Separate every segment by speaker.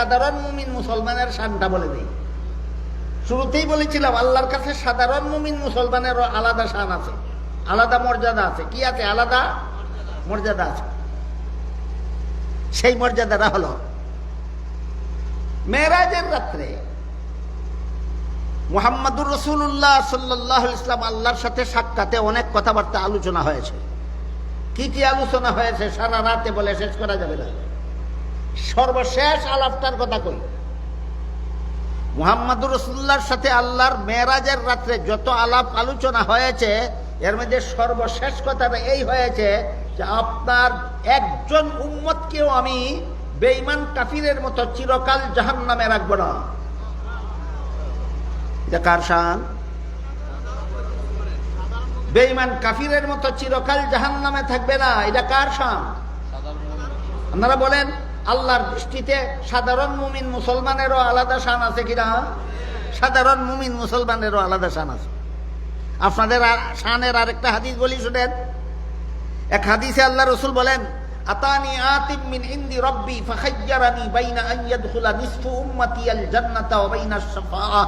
Speaker 1: সাধারণ মুমিন মুসলমানের শানটা বলে দিই। শুরুতেই বলেছিলাম, আল্লাহর কাছে সাধারণ মুমিন মুসলমানেরও আলাদা শান আছে, আলাদা মর্যাদা আছে। কি আছে? আলাদা মর্যাদা আছে। সেই মর্যাদাটা হলো মেরাজের রাত্রে মোহাম্মদুর রসুল্লাহ সাল্লাহ ইসলাম আল্লাহর সাথে সাক্ষাতে অনেক কথাবার্তা আলোচনা হয়েছে। কি কি আলোচনা হয়েছে? সারা রাতে বলে শেষ করা যাবে না। সর্বশেষ আলাপটার কথা কই? মুহাম্মদুর রসুল্লাহর সাথে আল্লাহর মেরাজের রাত্রে যত আলাপ আলোচনা হয়েছে, এর মধ্যে সর্বশেষ কথাটা এই হয়েছে যে আপনার একজন উম্মতকেও আমি বেঈমান কাফিরের মতো চিরকাল জাহান নামে রাখব না। কার শান? বেঈমান কাফিরের মতো চিরকাল জাহান নামে থাকবে না, এটা কার আপনারা বলেন। আল্লাহর দৃষ্টিতে সাধারণ মুমিন মুসলমানেরও আলাদা শান আছে কিনা? সাধারণ মুমিন মুসলমানেরও আলাদা শান আছে। আপনাদের শানের আরেকটা হাদিস বলি শুনেন। এক হাদিসে আল্লাহ রসুল বলেন, আতানি আতিম মিন ইন্দি রব্বি ফাখাইয়ারানি বাইনা আন ইয়াদখুলা নিসফু উম্মতি আল জান্নাতা ওয়া বাইনা আশ-শাফাআ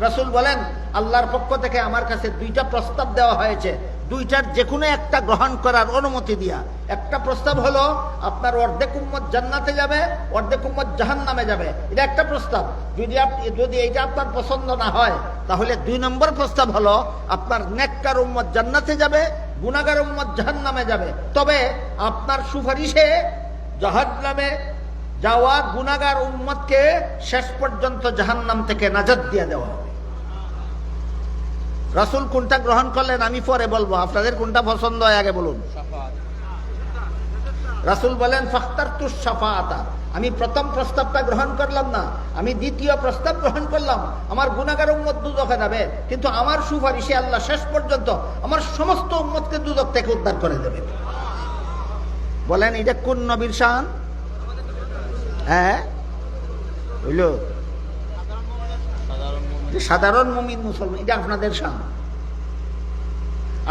Speaker 1: রাসূল বলেন, আল্লাহর পক্ষ থেকে আমার কাছে দুইটা প্রস্তাব দেওয়া হয়েছে। দুইটার একটা গ্রহণ করার অনুমতি দিয়া। একটা প্রস্তাব হলো, আপনার অর্ধেক উম্মত জান্নাতে যাবে, অর্ধেক উম্মত জাহান নামে যাবে। এটা একটা প্রস্তাব। যদি যদি এইটা আপনার পছন্দ না হয়, তাহলে দুই নম্বর প্রস্তাব হলো, আপনার নেককার উম্মত জান্নাতে যাবে গুনাগার উম্মত জাহান নামে যাবে। তবে আপনার সুপারিশে জাহাজ নামে যাওয়া গুনাগার উম্মতকে শেষ পর্যন্ত জাহান নাম থেকে নাজাদ দিয়ে দেওয়া হবে। রাসুল কোনটা গ্রহণ করলেন আমি পরে বলব। আপনাদের কোনটা পছন্দ হয় আগে বলুন। রাসুল বলেন ফাখতার তুস সাফাআতা আমি প্রথম প্রস্তাবটা গ্রহণ করলাম না, আমি দ্বিতীয় প্রস্তাব গ্রহণ করলাম। আমার গুণাগার উম্মত দুদকে যাবে, কিন্তু আমার সুপারিশে আল্লাহ শেষ পর্যন্ত আমার সমস্ত উম্মতকে দুদক থেকে উদ্ধার করে দেবে। বলেন, এটা কোন নবীর শান? হ্যাঁ? হইল। সাধারণ মুমিন মুসলমান, এটা আপনাদের শান।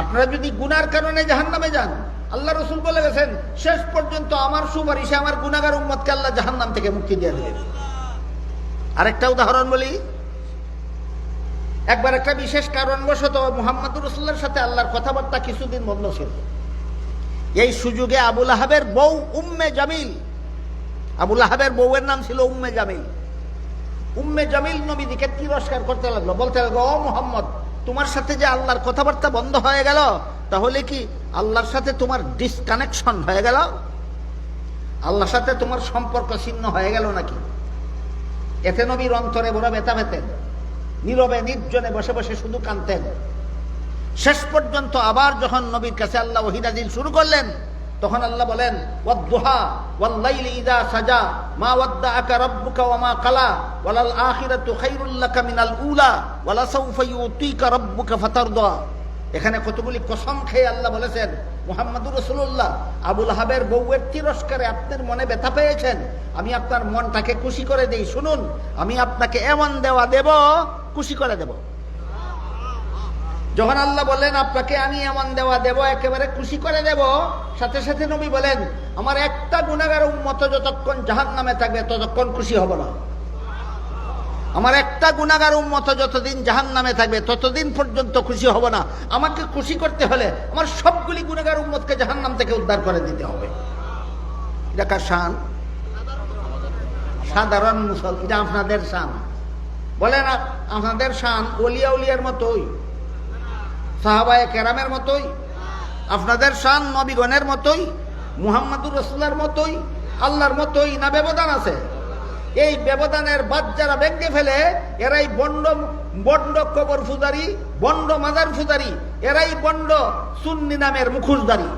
Speaker 1: আপনারা যদি গুনার কারণে জাহান নামে যান আল্লাহ রসুল বলে গেছেন, শেষ পর্যন্ত আমার সুপারিশে আমার গুনাগার উম্মতকে আল্লাহ জাহান নাম থেকে মুক্তি দিয়ে দেবেন আরেকটা উদাহরণ বলি। একবার একটা বিশেষ কারণবশত মোহাম্মদুর রসুল্লার সাথে আল্লাহর কথাবার্তা কিছুদিন বন্ধ ছিল। এই সুযোগে আবুল আহাবের বউ উম্মে জামিল, আবুল আহাবের বউয়ের নাম ছিল উম্মে জামিল। উম্মে জামিল নবীদিকে তিরস্কার করতে লাগল, বলতে লাগল, ও মোহাম্মদ তোমার সাথে যে আল্লাহর কথাবার্তা বন্ধ হয়ে গেল, তাহলে কি আল্লাহর সাথে তোমার ডিসকানেকশন হয়ে গেল? আল্লাহর সাথে তোমার সম্পর্ক ছিন্ন হয়ে গেল নাকি? এতে নবীর অন্তরে বড় বেতা পেতেন, নীরবে নির্জনে বসে বসে শুধু কানতেন শেষ পর্যন্ত আবার যখন নবীর কাছে আল্লাহ ওহিদাজিল শুরু করলেন তখন আল্লাহ বলেন সাজা, মা কালা উলা এখানে কতগুলি কসম খেয়ে আল্লাহ বলেছেন, মোহাম্মদুর রসুল্লাহ আবুল হাবের বউয়ের তিরস্কারে আপনার মনে ব্যথা পেয়েছেন। আমি আপনার মনটাকে খুশি করে দিই, শুনুন, আমি আপনাকে এমন দেওয়া দেব, খুশি করে দেব। যখন আল্লাহ বলেন, আপনাকে আমি এমন দেওয়া দেব, একেবারে খুশি করে দেব। সাথে সাথে নবী বলেন, আমার একটা গুণাগার উন্মত যতক্ষণ জাহান নামে থাকবে, ততক্ষণ খুশি হব না। আমার একটা গুণাগার উন্মত যতদিন জাহান নামে থাকবে, ততদিন পর্যন্ত খুশি হব না। আমাকে খুশি করতে হলে আমার সবগুলি গুণাগার উন্মতকে জাহান নাম থেকে উদ্ধার করে দিতে হবে। এটা কার শান? সাধারণ মুসল, এটা আপনাদের শান। বলেন আপ- আপনাদের শান অলিয়া উলিয়ার মতোই। সাহাবায় কেরামের মতোই, আপনাদের শান নবীগণের মতোই, মুহাম্মাদুর রসুল্লার মতোই, আল্লাহর মতোই না ব্যবধান আছে? এই ব্যবধানের বাদ যারা ভেঙে ফেলে, এরাই বন্ড বন্ড কবর ফুজারি বন্ড মাজার ফুজারি এরাই বন্ড সুন্নি নামের মুখোশধারী।